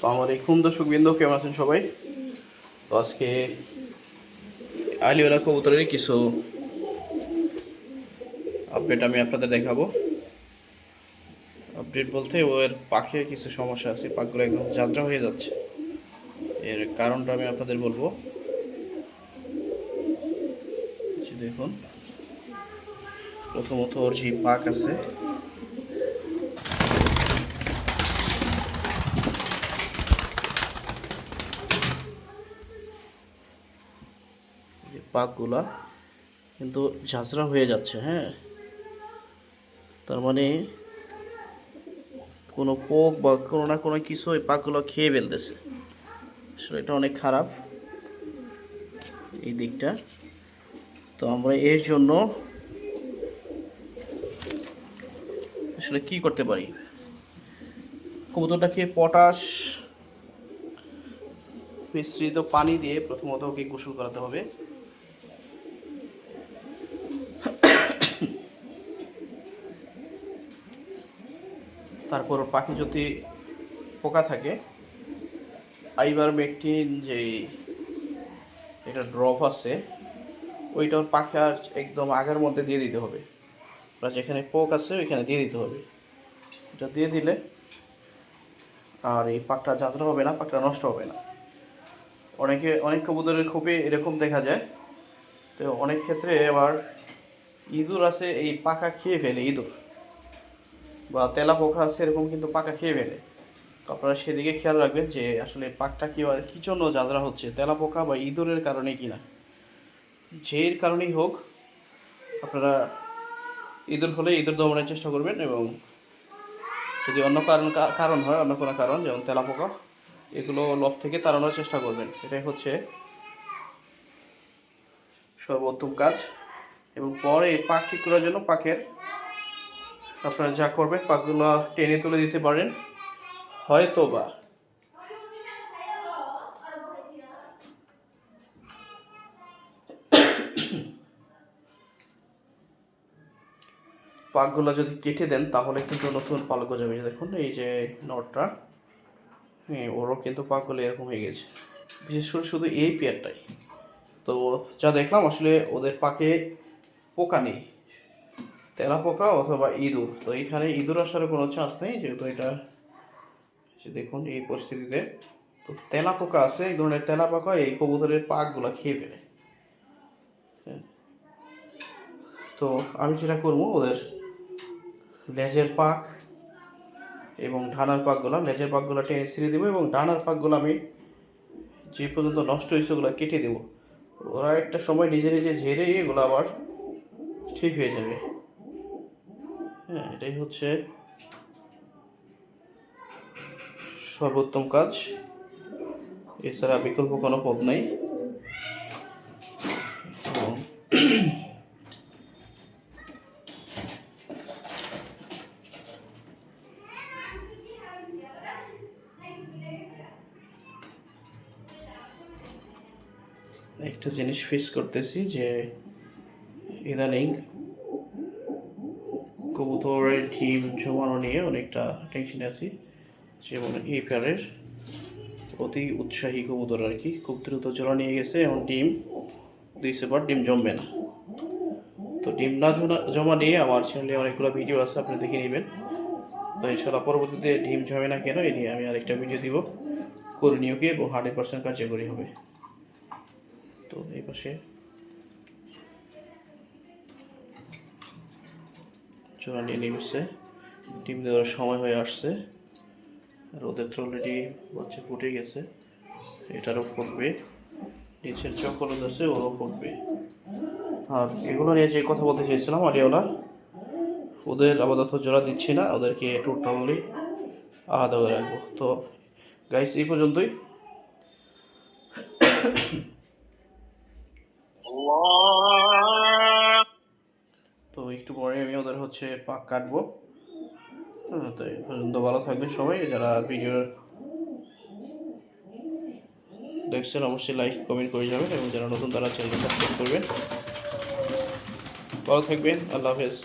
আসসালামু আলাইকুম দর্শক বিন্দু কেমন আছেন সবাই? তো আজকে আলিওয়ালা কবুতরের কিছু আপডেট আমি আপনাদের দেখাবো। আপডেট বলতে ওর পাখে কিছু সমস্যা আছে, পাখগুলো একদম যাত্রা হয়ে যাচ্ছে। এর কারণটা আমি আপনাদের বলব। দেখুন, প্রথমত ওর যে পাক আছে যে পাকগুলা, কিন্তু ঝাঁঝরা হয়ে যাচ্ছে হ্যাঁ? তার মানে কোনো পোক বা কোনো না কোনো কিছু ওই পাকগুলো খেয়ে ফেলতেছে। আসলে এটা অনেক খারাপ, এই দিকটা। তো আমরা এর জন্য আসলে কি করতে পারি? কবুতরটাকে পটাশ মিশ্রিত পানি দিয়ে প্রথমত ওকে গোসল করাতে হবে। তারপর পাখি যদি পোকা থাকে, আইবার মেকটিন যে এটা ড্রপ আছে পাখি আর একদম আগের মধ্যে দিয়ে দিতে হবে। বা যেখানে পোক আছে, ওইখানে দিয়ে দিতে হবে। এটা দিয়ে দিলে আর এই পাকটা যাত্রা হবে না পাকটা নষ্ট হবে না। অনেকে, অনেক কবুতরের খুবই এরকম দেখা যায়। তো অনেক ক্ষেত্রে আবার ইঁদুর আছে, এই পাকা খেয়ে ফেলে ইঁদুর। বা তেলা পোকা আছে এরকম কিন্তু পাকা খেয়ে ফেলে। তো আপনারা সেদিকে খেয়াল রাখবেন যে আসলে পাকটা কি কী জন্য যাত্রা হচ্ছে তেলা পোকা বা ইঁদুরের কারণে কি না যের কারণেই হোক, আপনারা ইঁদুর হলে ইঁদুর দমনের চেষ্টা করবেন এবং যদি অন্য কারণ কারণ হয়, অন্য কোনো কারণ, যেমন তেলা পোকা এগুলো লফ থেকে তাড়ানোর চেষ্টা করবেন। এটাই হচ্ছে সর্বোত্তম কাজ এবং পরে পাক ঠিক করার জন্য পাকের আপনারা যা করবেন, পাকগুলো টেনে তুলে দিতে পারেন। হয়তো বা পাকগুলো যদি কেটে দেন, তাহলে কিন্তু নতুন পালক গজাবে। দেখুন, এই যে নটটা হ্যাঁ ওরও কিন্তু পাকগুলো এরকম হয়ে গেছে। বিশেষ করে শুধু এই পেয়ারটাই। তো যা দেখলাম, আসলে ওদের পাকে পোকা নেই। তেলা পোকা অথবা ইঁদুর। তো এইখানে ইঁদুর আসার কোনো চান্স নেই, যেহেতু এটা দেখুন এই পরিস্থিতিতে। তো তেলা পোকা আছে, এই ধরনের তেলা পোকা এই কবুতরের পাকগুলো খেয়ে ফেলে। হ্যাঁ। তো আমি যেটা করব, ওদের লেজের পাক এবং ডানার পাকগুলো, লেজের পাকগুলো টেনে ছিঁড়ে দেবো এবং ডানার পাকগুলো আমি যে পর্যন্ত নষ্ট হয়েছে ওগুলো কেটে দেবো। ওরা একটা সময় নিজে নিজে ঝেড়ে এগুলো আবার ঠিক হয়ে যাবে। হ্যাঁ এটাই হচ্ছে সর্বোত্তম কাজ। এছাড়া বিকল্প কোনো পথ নেই। একটা জিনিস ফেস করতেছি যে ইদানিং কবুতরের ডিম জমানো নিয়ে অনেকটা টেনশনে আছি। যেমন এই প্যারের অতি উৎসাহী কবুতর আর কি। খুব দ্রুত জোড়া নিয়ে গেছে। এবং ডিম দিয়েছে পর ডিম জমবে না। তো ডিম না জমা- নিয়ে আমার চ্যানেলে অনেকগুলো ভিডিও আছে, আপনি দেখে নেবেন। তো ইনশাল্লাহ পরবর্তীতে ডিম জমে না কেন এই নিয়ে আমি আরেকটা ভিডিও দিব। করণীয় কি এবং হান্ড্রেড পার্সেন্ট কার্যকরী হবে। তো এই পাশে চূড়া নিয়ে নেমেছে ডিম দেওয়ার সময় হয়ে আসছে। আর ওদের তো অলরেডি বাচ্চা ফুটে গেছে। এটারও ফুটবে। নিচের চকলেট আছে, ওরও ফুটবে। আর এগুলো নিয়ে যে কথা বলতে চেয়েছিলাম আলিয়াওলা ওদের আপাতত জোড়া দিচ্ছি না। ওদেরকে টোটালি আলাদা করে রাখব। তো গাইস এই পর্যন্তই। তো হচ্ছে পাক কাটবো। তো এই পর্যন্ত ভালো থাকবেন সবাই। যারা ভিডিও দেখছেন, অবশ্যই লাইক কমেন্ট করে যাবেন এবং যারা নতুন, তারা চ্যানেলটা সাবস্ক্রাইব করবেন। ভালো থাকবেন। আল্লাহ হাফেজ।